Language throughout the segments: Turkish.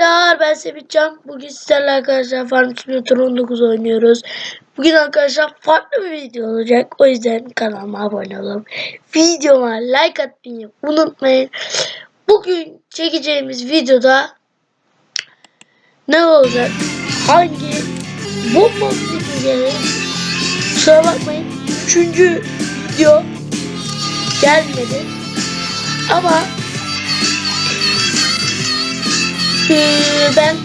arkadaşlar ben Sevinçcan. Bugün sizlerle arkadaşlar Farm Simulator 19 oynuyoruz. Bugün arkadaşlar farklı bir video olacak. O yüzden kanalıma abone olun. Videoma like atmayı unutmayın. Bugün çekeceğimiz videoda ne olacak? Hangi bomba çekeceğiz? Kusura bakmayın. Üçüncü video gelmedi. Ama Ee, ben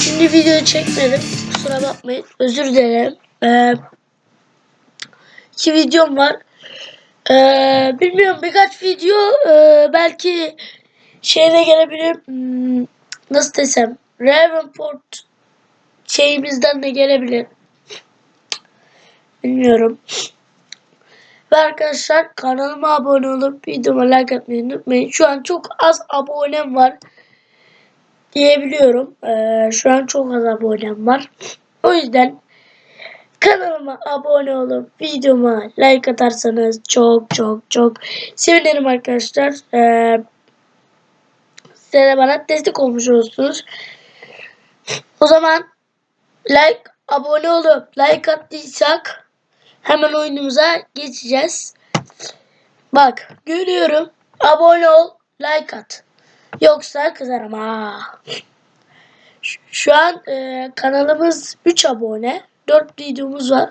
şimdi video çekmedim. Kusura bakmayın. Özür dilerim. Ee, iki videom var. Ee, bilmiyorum birkaç video e, belki şeyine gelebilir. Hmm, nasıl desem. Ravenport şeyimizden de gelebilir. Bilmiyorum. Ve arkadaşlar kanalıma abone olup videoma like atmayı unutmayın. Şu an çok az abonem var diyebiliyorum. Ee, şu an çok az abonem var. O yüzden kanalıma abone olup videoma like atarsanız çok çok çok sevinirim arkadaşlar. Ee, size de bana destek olmuş olursunuz. O zaman like abone olup like attıysak Hemen oyunumuza geçeceğiz. Bak görüyorum. Abone ol. Like at. Yoksa kızarım ha. Şu an e, kanalımız 3 abone. 4 videomuz var.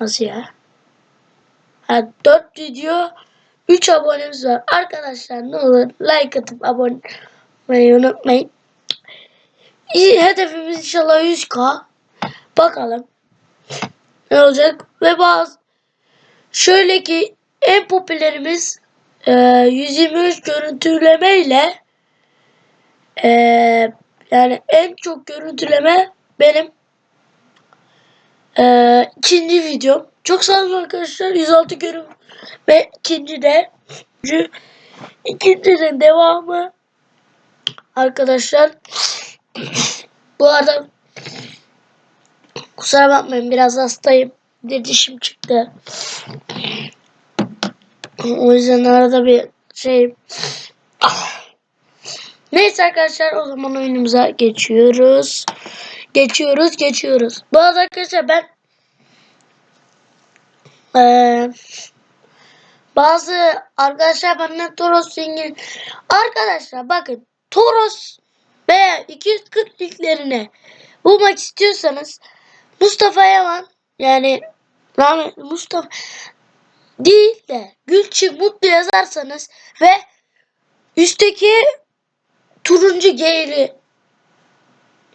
Nasıl ya? Ha, 4 video 3 abonemiz var. Arkadaşlar ne olur like atıp abone olmayı unutmayın. Hedefimiz inşallah 100k. Bakalım olacak? Ve bazı şöyle ki en popülerimiz e, 123 görüntüleme ile e, yani en çok görüntüleme benim e, ikinci videom. Çok sağ olun arkadaşlar. 106 görün ve ikinci de ikincinin devamı arkadaşlar bu arada Kusura bakmayın biraz hastayım. Bir dişim çıktı. O yüzden arada bir şey Neyse arkadaşlar o zaman oyunumuza geçiyoruz. Geçiyoruz, geçiyoruz. Bu arada arkadaşlar ben ee, bazı arkadaşlar bana Toros İngiliz arkadaşlar bakın Toros veya 240 liglerini bulmak istiyorsanız Mustafa Yaman yani rahmetli Mustafa değil de Gülçin Mutlu yazarsanız ve üstteki turuncu G'li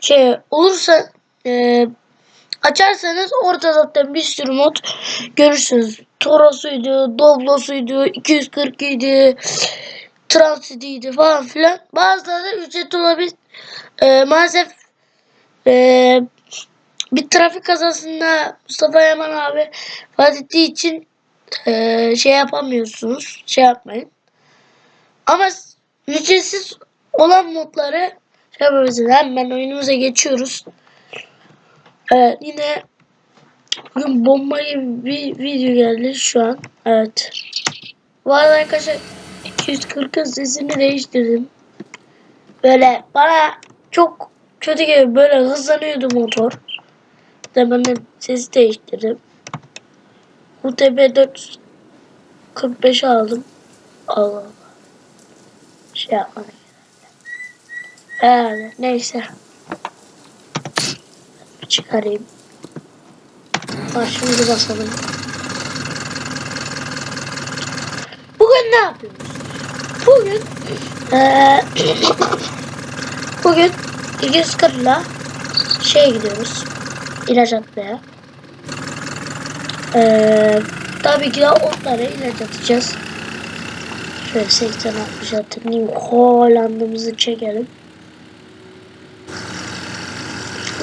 şey olursa e, açarsanız orada zaten bir sürü mod görürsünüz. Toros'uydu, Doblo'suydu, 240 idi, Transity'ydi falan filan. Bazıları ücret olabilir. E, maalesef e, bir trafik kazasında Mustafa Yaman abi vefat için e, şey yapamıyorsunuz. Şey yapmayın. Ama ücretsiz olan modları şey yapabilirsiniz. Hemen oyunumuza geçiyoruz. Evet yine bugün bomba gibi bir video geldi şu an. Evet. Bu arada arkadaşlar 240'ın sesini değiştirdim. Böyle bana çok kötü gibi böyle hızlanıyordu motor de sesi değiştirdim. UTB 445 aldım. Allah Allah. Şey yapmadım. Herhalde. Neyse. Çıkarayım. Başımızı basalım. Bugün ne yapıyoruz? Bugün ee, bugün 240 ile şeye gidiyoruz ilaç atmaya. Ee, tabii ki de onlara ilaç atacağız. Şöyle 80 60 atayım. Hollanda'mızı çekelim.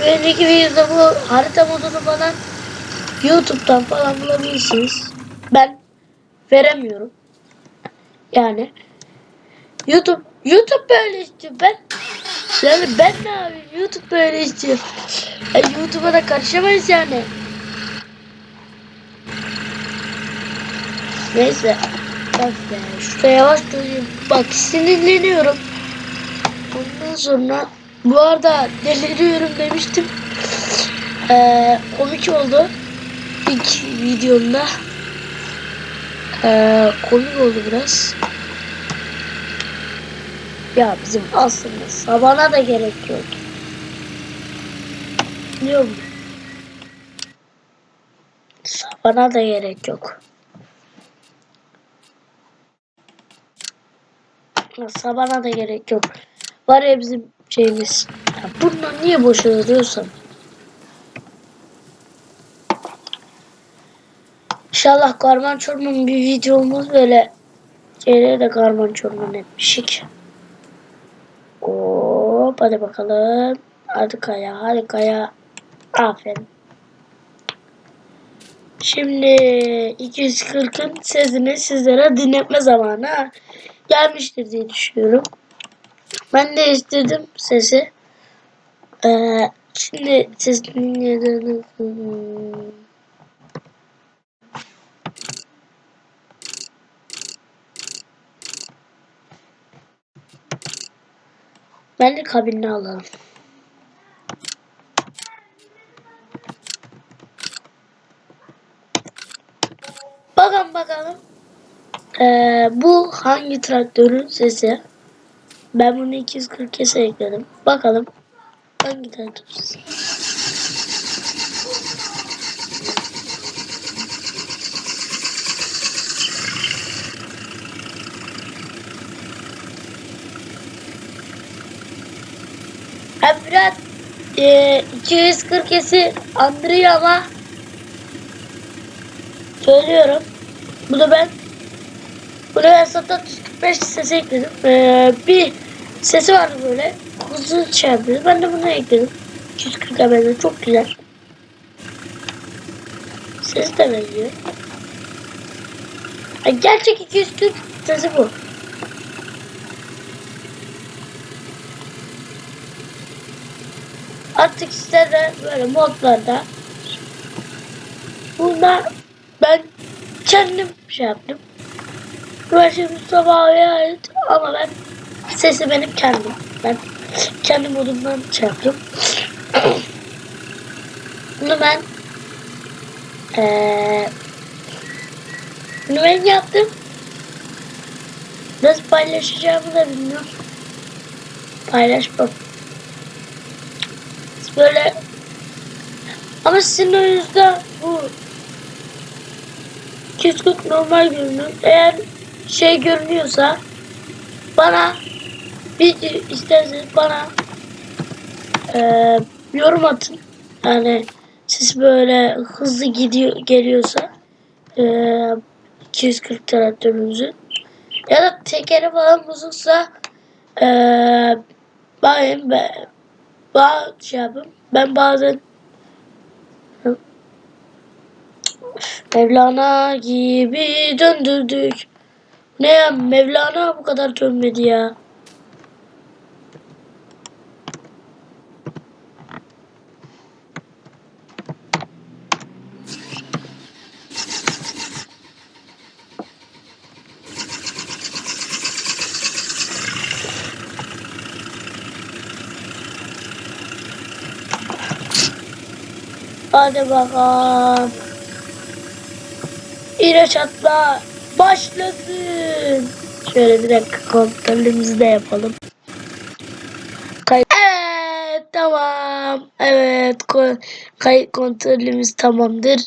Önceki videoda bu harita modunu falan YouTube'dan falan bulabilirsiniz. Ben veremiyorum. Yani YouTube YouTube böyle istiyor. Ben yani ben ne yapayım? YouTube böyle istiyor. E, YouTube'a da karışamayız yani. Neyse. Bak be. Şurada yavaş durayım. Bak sinirleniyorum. Ondan sonra bu arada deliriyorum demiştim. Ee, komik oldu. İlk videomda. Ee, komik oldu biraz. Ya bizim aslında sabana da gerek yok. Biliyor musun? Sabana da gerek yok. Sabana da gerek yok. Var ya bizim şeyimiz. Ya bundan niye boş alıyorsam? İnşallah karman çorman bir videomuz böyle şeyleri de karman çorman etmişik. Hop hadi bakalım. Hadi kaya hadi kaya. Aferin. Şimdi 240'ın sesini sizlere dinletme zamanı gelmiştir diye düşünüyorum. Ben de istedim sesi. Ee, şimdi ses dinleyelim. Ben de kabinini alalım. Ee, bu hangi traktörün sesi? Ben bunu 240 kese ekledim. Bakalım hangi traktör sesi? Ben e, 240 kesi andırıyor ama söylüyorum. Bunu ben ben zaten 145 sesi ekledim. Ee, bir sesi vardı böyle. Hızlı şey. Ben de bunu ekledim. 240 benziyor. Çok güzel. Ses de benziyor. Ya gerçek 240 sesi bu. Artık size de böyle modlarda bunlar ben kendim şey yaptım. Ben şimdi Mustafa'ya ait ama ben sesi benim kendim. Ben kendi modumdan şey yaptım. Bunu ben ee, bunu ben yaptım. Nasıl paylaşacağımı da bilmiyorum. Paylaşmam. Böyle ama sizin önünüzde bu 240 normal görünür. Eğer şey görünüyorsa bana bir isterseniz bana e, yorum atın. Yani siz böyle hızlı gidiyor geliyorsa e, 240 traktörünüzün ya da tekeri falan bozuksa e, bakayım ben bazı şey yapın. Ben bazen Mevlana gibi döndürdük. Ne ya Mevlana bu kadar dönmedi ya. Hadi bakalım. İlaç atma başlasın. Şöyle bir dakika kontrolümüzü de yapalım. Kay evet tamam. Evet kayıt kontrolümüz tamamdır.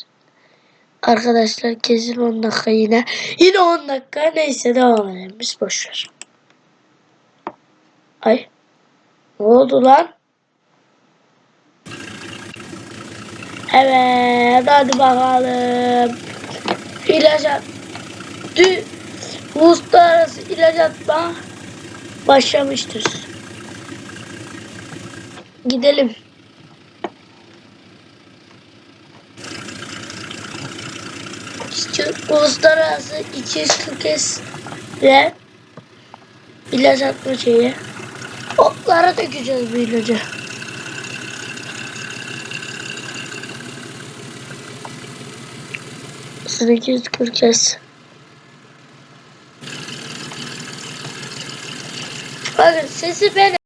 Arkadaşlar kesin 10 dakika yine. Yine 10 dakika. Neyse devam edelim. Biz boşver. Ay. Ne oldu lan? Evet hadi bakalım. İlaç at. Dü uluslararası ilaç atma başlamıştır. Gidelim. Uluslararası 240 kez ve ilaç atma şeyi. Otlara dökeceğiz bu ilacı. Sıradaki 140 Bakın sesi ben